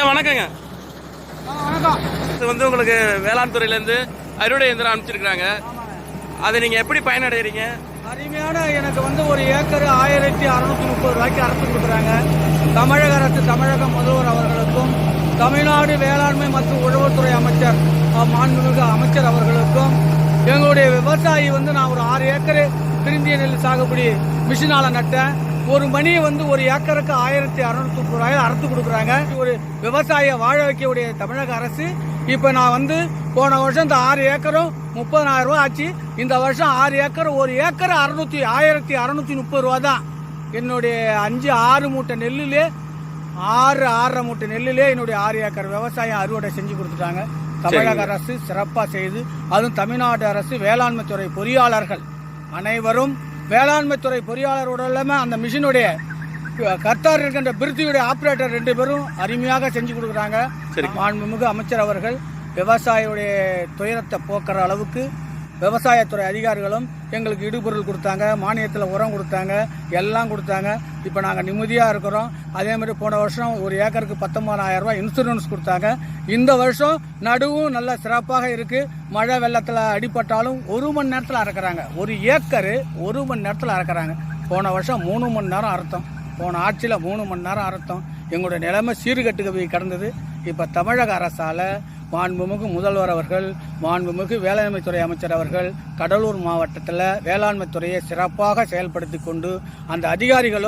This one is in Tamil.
வணக்கங்க. வணக்கம் இது வந்து உங்களுக்கு வேளாண் துறையிலேருந்து அறுவடை இயந்திரம் அனுப்பிச்சிருக்கிறாங்க. அதை நீங்கள் எப்படி பயனடைகிறீங்க அருமையான எனக்கு வந்து ஒரு ஏக்கர் ஆயிரத்தி அறுநூத்தி முப்பது ரூபாய்க்கு அரசு கொடுக்குறாங்க. தமிழக அரசு தமிழக முதல்வர் அவர்களுக்கும் தமிழ்நாடு வேளாண்மை மற்றும் உழவுத்துறை அமைச்சர் மாண்புமிகு அமைச்சர் அவர்களுக்கும் எங்களுடைய விவசாயி வந்து நான் ஒரு ஆறு ஏக்கர் திருந்திய நெல் சாகுபடி மிஷினால நட்டேன். ஒரு மணி வந்து ஒரு ஏக்கருக்கு ஆயிரத்தி அறுநூத்தி முப்பது ரூபாய் அறுத்து கொடுக்குறாங்க. ஒரு விவசாயியை வாழ வைக்கக்கூடிய தமிழக அரசு இப்போ நான் வந்து போன வருஷம் இந்த ஆறு ஏக்கரும் முப்பதனாயிரம் ரூபாய் ஆச்சு. இந்த வருஷம் ஆறு ஏக்கர் ஒரு ஏக்கர் அறுநூத்தி ஆயிரத்தி அறுநூத்தி முப்பது ரூபா தான். என்னுடைய அஞ்சு ஆறு மூட்டை நெல்லுலே ஆறு ஆறரை மூட்டை நெல்லுலே என்னுடைய ஆறு ஏக்கர் விவசாயம் அறுவடை செஞ்சு கொடுத்துட்டாங்க. தமிழக அரசு சிறப்பாக செய்து அதுவும் தமிழ்நாடு அரசு வேளாண்மை துறை பொறியாளர்கள் அனைவரும் வேளாண்மை துறை பொறியாளரோட இல்லாமல் அந்த மிஷினுடைய கர்த்தார் இருக்கின்ற பிருத்தியுடைய ஆபரேட்டர் ரெண்டு பேரும் அருமையாக செஞ்சு கொடுக்குறாங்க. மாண்புமிகு அமைச்சர் அவர்கள் விவசாயியுடைய துயரத்தை போக்குற அளவுக்கு விவசாயத்துறை அதிகாரிகளும் எங்களுக்கு இடுபொருள் கொடுத்தாங்க மானியத்தில் உரம் கொடுத்தாங்க எல்லாம் கொடுத்தாங்க. இப்போ நாங்கள் நிம்மதியாக இருக்கிறோம். அதே மாதிரி போன வருஷம் ஒரு ஏக்கருக்கு பத்தொன்பதாயிரம் ரூபாய் இன்சூரன்ஸ் கொடுத்தாங்க. இந்த வருஷம் நடுவும் நல்ல சிறப்பாக இருக்குது மழை வெள்ளத்தில் அடிபட்டாலும் ஒரு மணி நேரத்தில் அறக்குறாங்க. ஒரு ஏக்கரு ஒரு மணி நேரத்தில் அறக்குறாங்க. போன வருஷம் மூணு மணி நேரம் அறுத்தோம். போன ஆட்சியில் மூணு மணி நேரம் அறுத்தோம். எங்களுடைய நிலைமை சீர்கட்டுக்கு போய் கடந்தது. இப்போ தமிழக அரசால் மாண்புமிகு முதல்வர் அவர்கள் மாண்புமிகு வேளாண்மைத்துறை அமைச்சர் அவர்கள் கடலூர் மாவட்டத்தில் வேளாண்மைத்துறையை சிறப்பாக செயல்படுத்தி கொண்டு அந்த அதிகாரிகளும்